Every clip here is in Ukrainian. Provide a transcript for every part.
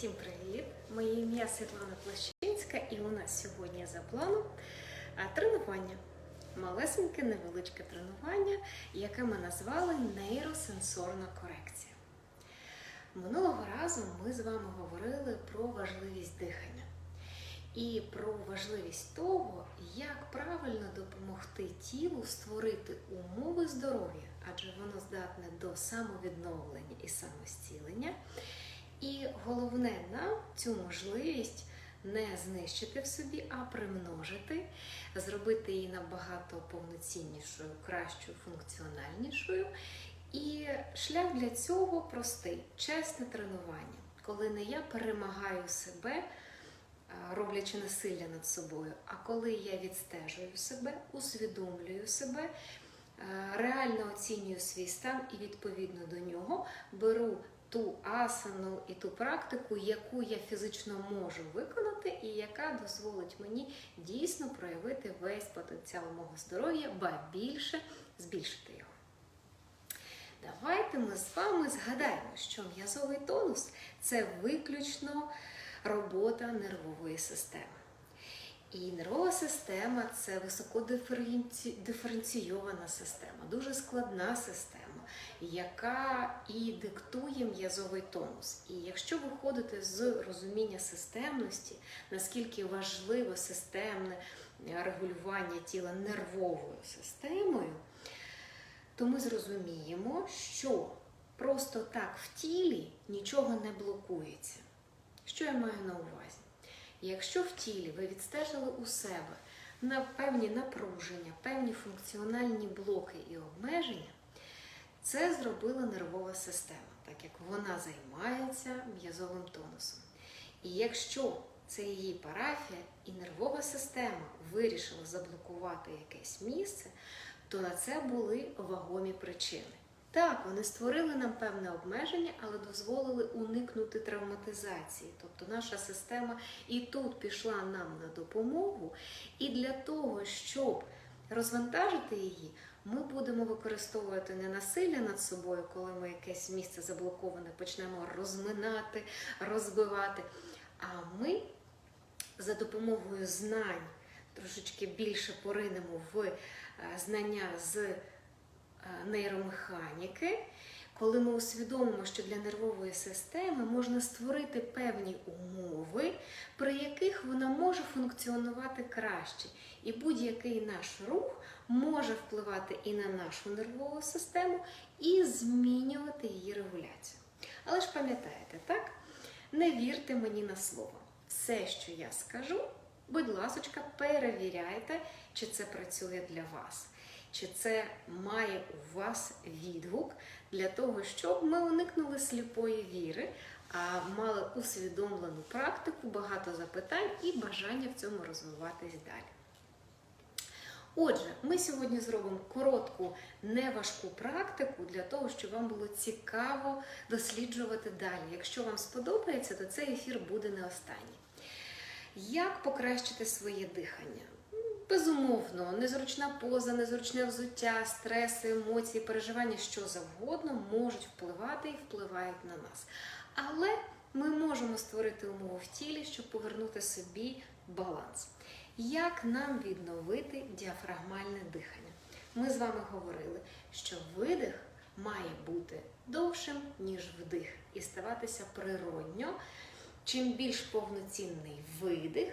Всім привіт! Моє ім'я Світлана Плащинська і у нас сьогодні за планом тренування. Малесеньке невеличке тренування, яке ми назвали нейросенсорна корекція. Минулого разу ми з вами говорили про важливість дихання і про важливість того, як правильно допомогти тілу створити умови здоров'я, адже воно здатне до самовідновлення і самостілення. І головне нам цю можливість не знищити в собі, а примножити, зробити її набагато повноціннішою, кращою, функціональнішою. І шлях для цього простий, чесне тренування, коли не я перемагаю себе, роблячи насилля над собою, а коли я відстежую себе, усвідомлюю себе, реально оцінюю свій стан і відповідно до нього беру ту асану і ту практику, яку я фізично можу виконати, і яка дозволить мені дійсно проявити весь потенціал мого здоров'я, ба більше збільшити його. Давайте ми з вами згадаємо, що м'язовий тонус це виключно робота нервової системи. І нервова система це високодиференційована система, дуже складна система, яка і диктує м'язовий тонус. І якщо виходити з розуміння системності, наскільки важливо системне регулювання тіла нервовою системою, то ми зрозуміємо, що просто так в тілі нічого не блокується. Що я маю на увазі? Якщо в тілі ви відстежили у себе на певні напруження, певні функціональні блоки і обмеження, це зробила нервова система, так як вона займається м'язовим тонусом. І якщо це її парафія і нервова система вирішила заблокувати якесь місце, то на це були вагомі причини. Так, вони створили нам певне обмеження, але дозволили уникнути травматизації. Тобто наша система і тут пішла нам на допомогу, і для того, щоб розвантажити її, ми будемо використовувати не насилля над собою, коли ми якесь місце заблоковане почнемо розминати, розбивати. А ми за допомогою знань трошечки більше поринемо в е, знання з е, нейромеханіки, коли ми усвідомимо, що для нервової системи можна створити певні умови, при яких вона може функціонувати краще. І будь-який наш рух може впливати і на нашу нервову систему, і змінювати її регуляцію. Але ж пам'ятаєте, так? Не вірте мені на слово. Все, що я скажу, будь ласочка, перевіряйте, чи це працює для вас, чи це має у вас відгук для того, щоб ми уникнули сліпої віри, а мали усвідомлену практику, багато запитань і бажання в цьому розвиватись далі. Отже, ми сьогодні зробимо коротку, неважку практику для того, щоб вам було цікаво досліджувати далі. Якщо вам сподобається, то цей ефір буде не останній. Як покращити своє дихання? Безумовно, незручна поза, незручне взуття, стреси, емоції, переживання, що завгодно можуть впливати і впливають на нас. Але ми можемо створити умови в тілі, щоб повернути собі баланс. Як нам відновити діафрагмальне дихання? Ми з вами говорили, що видих має бути довшим, ніж вдих, і ставатися природньо. Чим більш повноцінний видих,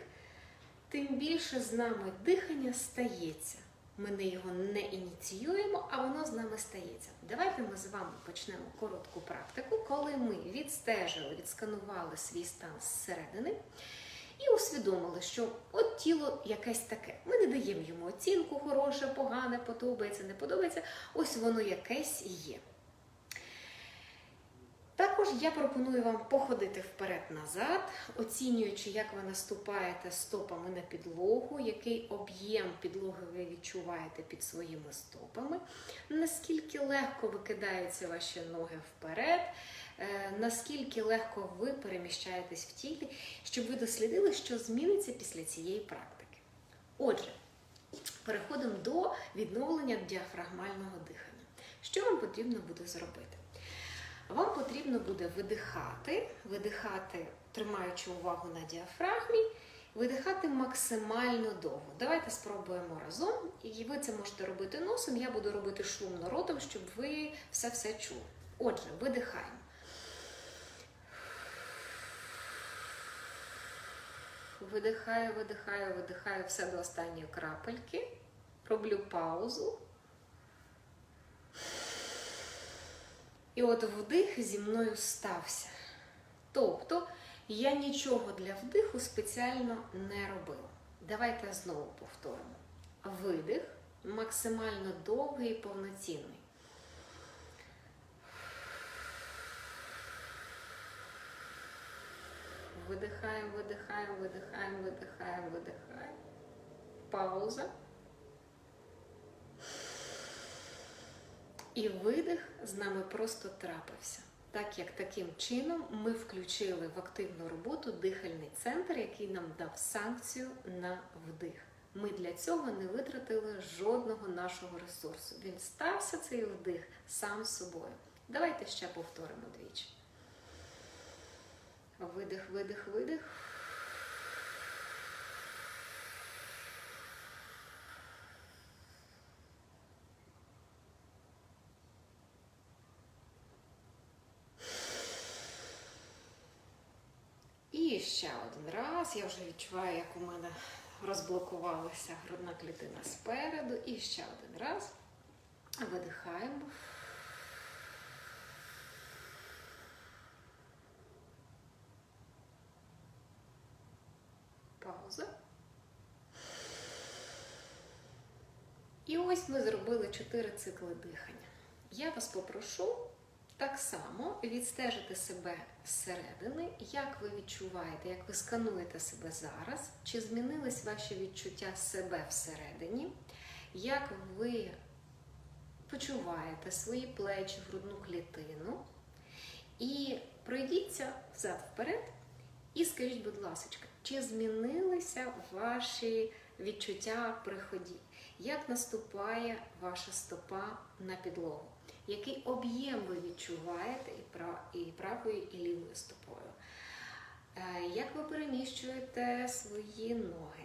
тим більше з нами дихання стається. Ми не його не ініціюємо, а воно з нами стається. Давайте ми з вами почнемо коротку практику, коли ми відстежили, відсканували свій стан зсередини і усвідомили, що от тіло якесь таке. Ми не даємо йому оцінку, хороше, погане, подобається, не подобається. Ось воно якесь є. Також я пропоную вам походити вперед-назад, оцінюючи, як ви наступаєте стопами на підлогу, який об'єм підлоги ви відчуваєте під своїми стопами, наскільки легко викидаються ваші ноги вперед, е, наскільки легко ви переміщаєтесь в тілі, щоб ви дослідили, що зміниться після цієї практики. Отже, переходимо до відновлення діафрагмального дихання. Що вам потрібно буде зробити? Вам потрібно буде видихати видихати, тримаючи увагу на діафрагмі, видихати максимально довго. Давайте спробуємо разом. І ви це можете робити носом, я буду робити шумно ротом, щоб ви все-все чули. Отже, видихаємо. Видихаю, видихаю, видихаю все до останньої крапельки. Роблю паузу. І от вдих зі мною стався. Тобто я нічого для вдиху спеціально не робила. Давайте знову повторимо. Видих максимально довгий і повноцінний. Видихаємо, видихаємо, видихаємо, видихаємо, видихаємо. Пауза. І видих з нами просто трапився. Так як таким чином ми включили в активну роботу дихальний центр, який нам дав санкцію на вдих. Ми для цього не витратили жодного нашого ресурсу. Він стався цей вдих сам собою. Давайте ще повторимо двічі. Видих, видих, видих. І ще один раз. Я вже відчуваю, як у мене розблокувалася грудна клітина спереду. І ще один раз. Видихаємо. Пауза. І ось ми зробили 4 цикли дихання. Я вас попрошу так само відстежити себе зсередини, як ви відчуваєте, як ви скануєте себе зараз, чи змінились ваші відчуття себе всередині, як ви почуваєте свої плечі, грудну клітину. І пройдіться взад вперед і скажіть, будь ласка, чи змінилися ваші відчуття при ході? Як наступає ваша стопа на підлогу? Який об'єм ви відчуваєте і правою, і лівою стопою? Е, Як ви переміщуєте свої ноги?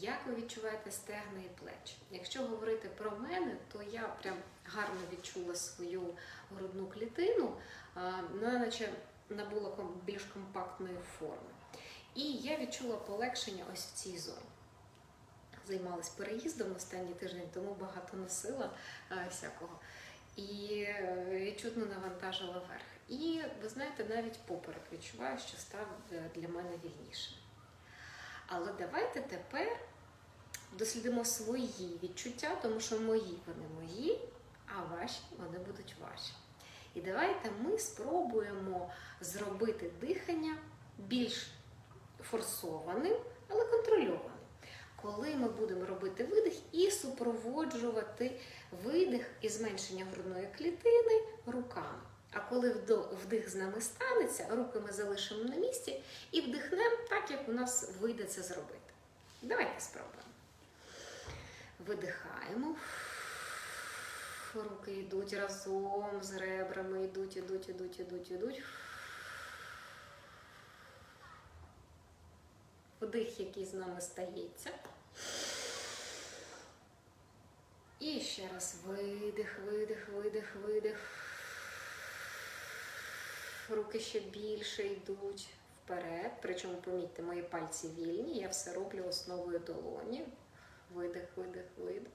Як ви відчуваєте стегна і плечі? Якщо говорити про мене, то я прям гарно відчула свою грудну клітину, вона наче набула більш компактної форми. І я відчула полегшення ось в цій зоні. Займалась переїздом останній тиждень, тому багато носила всякого. І е, відчутно навантажила вверх. І ви знаєте, навіть поперек відчуваю, що став для мене вільнішим. Але давайте тепер дослідимо свої відчуття, тому що мої вони мої, а ваші вони будуть ваші. І давайте ми спробуємо зробити дихання більш форсованим, але контрольованим. Коли ми будемо робити видих і супроводжувати видих і зменшення грудної клітини руками. А коли вдих з нами станеться, руки ми залишимо на місці і вдихнемо так, як у нас вийде це зробити. Давайте спробуємо. Видихаємо. Руки йдуть разом з ребрами, йдуть, йдуть, йдуть, йдуть, йдуть. Вдих, який з нами стається. І ще раз видих, видих, видих, видих. Руки ще більше йдуть вперед. Причому, помітьте, мої пальці вільні. Я все роблю основою долоні. Видих, видих, видих.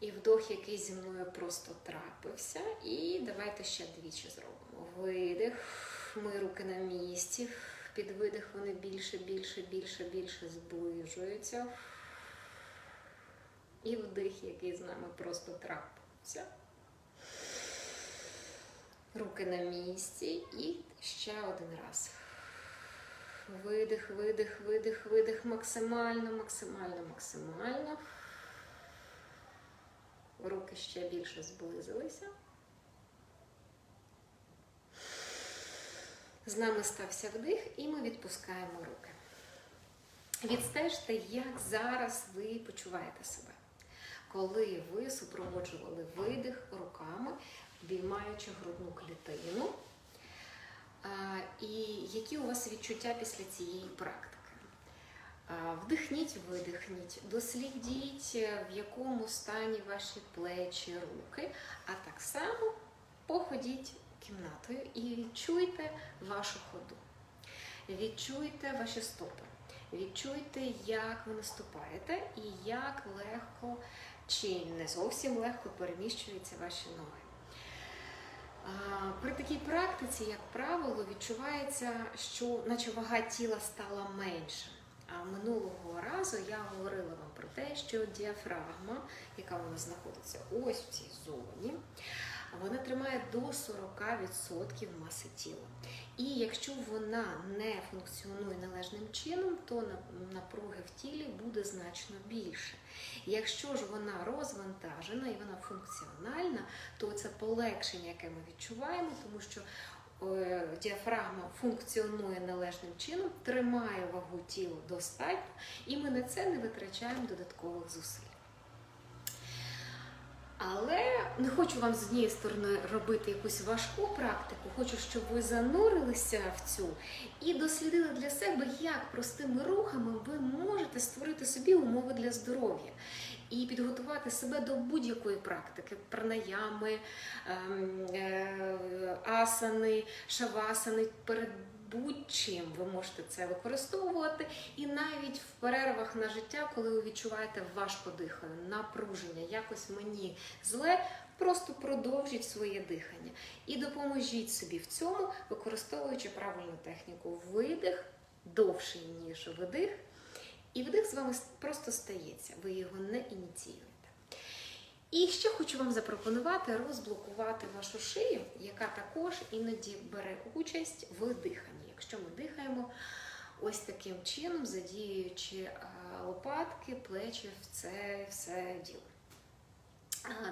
І вдох, який зі мною просто трапився. І давайте ще двічі зробимо. Видих. Мої руки на місці. Під видих вони більше, більше, більше, більше зближуються. І вдих, який з нами просто трапився. Руки на місці. І ще один раз. Видих, видих, видих, видих. Максимально, максимально, максимально. Руки ще більше зблизилися. З нами стався вдих, і ми відпускаємо руки. Відстежте, як зараз ви почуваєте себе. Коли ви супроводжували видих руками, віймаючи грудну клітину. І які у вас відчуття після цієї практики? Вдихніть, видихніть, дослідіть, в якому стані ваші плечі, руки, а так само походіть кімнатою і відчуйте вашу ходу. Відчуйте ваші стопи, відчуйте, як ви наступаєте і як легко чи не зовсім легко переміщуються ваші ноги. При такій практиці, як правило, відчувається, що наче вага тіла стала менша. А минулого разу я говорила вам про те, що діафрагма, яка у нас знаходиться ось в цій зоні, вона тримає до 40% маси тіла. І якщо вона не функціонує належним чином, то напруги в тілі буде значно більше. Якщо ж вона розвантажена і вона функціональна, то це полегшення, яке ми відчуваємо, тому що е, діафрагма функціонує належним чином, тримає вагу тіла достатньо, і ми на це не витрачаємо додаткових зусиль. Але не хочу вам з однієї сторони робити якусь важку практику, хочу, щоб ви занурилися в цю і дослідили для себе, як простими рухами ви можете створити собі умови для здоров'я і підготувати себе до будь-якої практики. Пранаями, ем, е, асани, шавасани перед будь-чим ви можете це використовувати, і навіть в перервах на життя, коли ви відчуваєте важко дихаю, напруження, якось мені зле, просто продовжіть своє дихання і допоможіть собі в цьому, використовуючи правильну техніку. Видих довший, ніж видих, і вдих з вами просто стається, ви його не ініціюєте. І ще хочу вам запропонувати розблокувати вашу шию, яка також іноді бере участь в диханні. Якщо ми дихаємо ось таким чином, задіюючи е, лопатки, плечі в це все діло.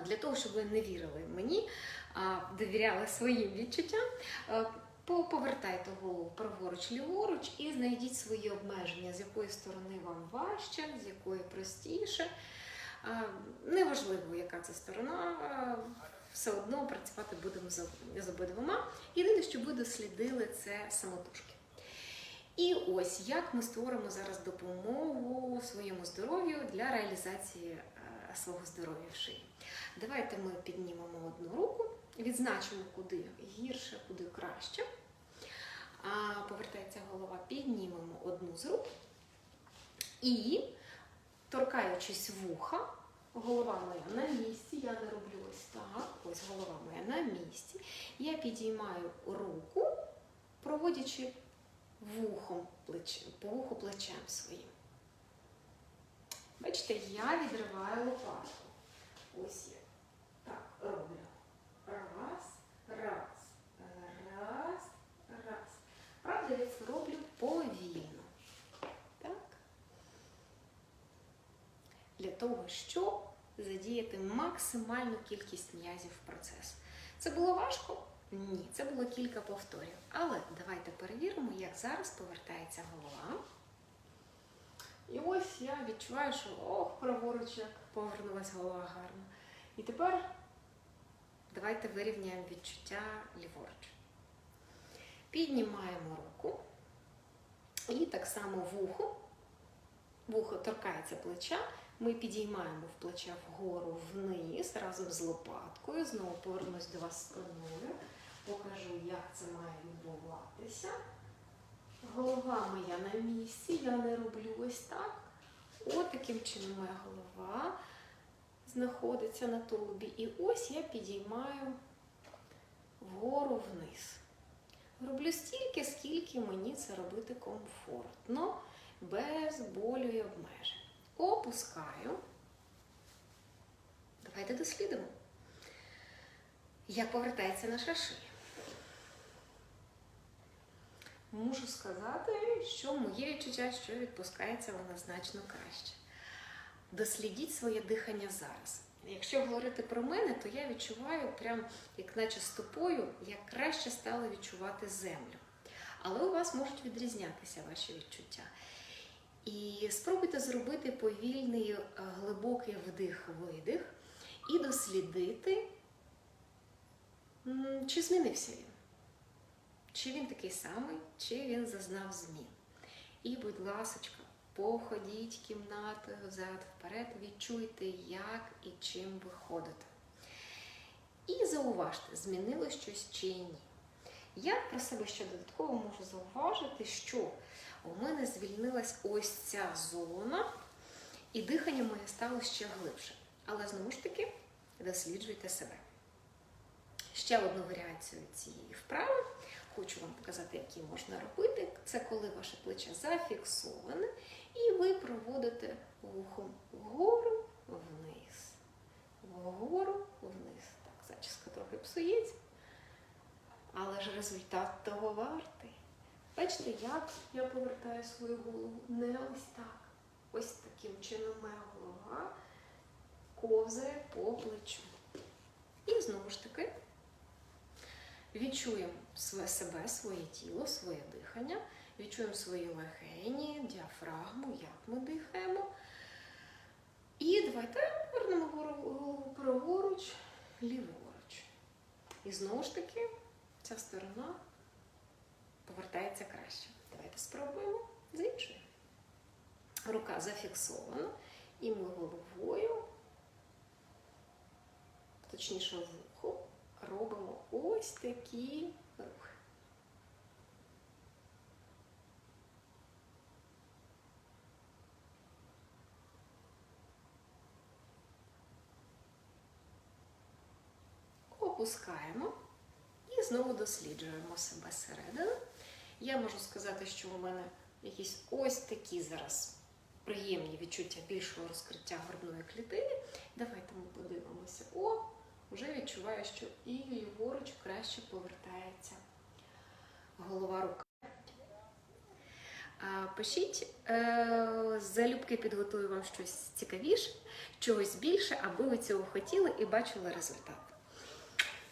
Для того, щоб ви не вірили мені, а довіряли своїм відчуттям, е, повертайте голову праворуч, ліворуч і знайдіть свої обмеження, з якої сторони вам важче, з якої простіше. Неважливо, яка це сторона, все одно працювати будемо з обидвома. Єдине, що ви дослідили, це самотужки. І ось як ми створимо зараз допомогу своєму здоров'ю для реалізації е, свого здоров'я в шиї. Давайте ми піднімемо одну руку, відзначимо, куди гірше, куди краще. Повертається голова, піднімемо одну з рук і, торкаючись вуха, голова моя на місці, я не роблю ось так, ось голова моя на місці. Я підіймаю руку, проводячи вухом плеч, по вуху плечем своїм. Бачите, я відриваю лопатку. Ось я так роблю. Раз, раз, раз, раз. Правда, я це роблю повільно. Так? Для того, щоб задіяти максимальну кількість м'язів в процес. Це було важко? Ні, це було кілька повторів. Але давайте перевіримо, як зараз повертається голова. І ось я відчуваю, що ох, праворуч як повернулася голова гарно. І тепер давайте вирівняємо відчуття ліворуч. Піднімаємо руку і так само вухо. Вухо торкається плеча. Ми підіймаємо в плече вгору вниз разом з лопаткою. Знову повернусь до вас спиною. Покажу, як це має відбуватися. Голова моя на місці, я не роблю ось так. От таким чином моя голова знаходиться на тулубі. І ось я підіймаю вгору вниз. Роблю стільки, скільки мені це робити комфортно, без болю і обмежень. Опускаю. Давайте дослідимо, як повертається наша шия. Можу сказати, що моє відчуття, що відпускається вона значно краще. Дослідіть своє дихання зараз. Якщо говорити про мене, то я відчуваю, прям як наче стопою, як краще стало відчувати землю. Але у вас можуть відрізнятися ваші відчуття. І спробуйте зробити повільний е, глибокий вдих-видих і дослідити Чи змінився він? Чи він такий самий, чи він зазнав змін? І, будь ласочка, походіть кімнатою взад вперед, відчуйте, як і чим ви ходите. І зауважте, змінилось щось чи ні. Я про себе ще додатково можу зауважити, що у мене звільнилась ось ця зона, і дихання моє стало ще глибше. Але знову ж таки досліджуйте себе. Ще одну варіацію цієї вправи хочу вам показати, які можна робити. Це коли ваше плече зафіксоване, і ви проводите вухом вгору, вниз, вгору, вниз. Так, зачіска трохи псується. Але ж результат того вартий. Бачите, як я повертаю свою голову? Не ось так. Ось таким чином моя голова ковзає по плечу. І знову ж таки відчуємо себе, своє тіло, своє дихання, відчуємо свої легені, діафрагму, як ми дихаємо. І давайте вернемо голову праворуч, ліворуч. І знову ж таки ця сторона повертається краще. Давайте спробуємо з іншої. Рука зафіксована, і ми головою, точніше вухом, робимо ось такі рухи. Опускаємо і знову досліджуємо себе зсередини. Я можу сказати, що у мене якісь ось такі зараз приємні відчуття більшого розкриття грудної клітини. Давайте ми подивимося. О, вже відчуваю, що і ліворуч краще повертається голова рука. Пишіть, е, залюбки підготую вам щось цікавіше, чогось більше, аби ви цього хотіли і бачили результат.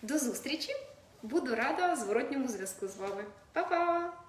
До зустрічі! Буду рада зворотньому зв'язку з вами. Па-па!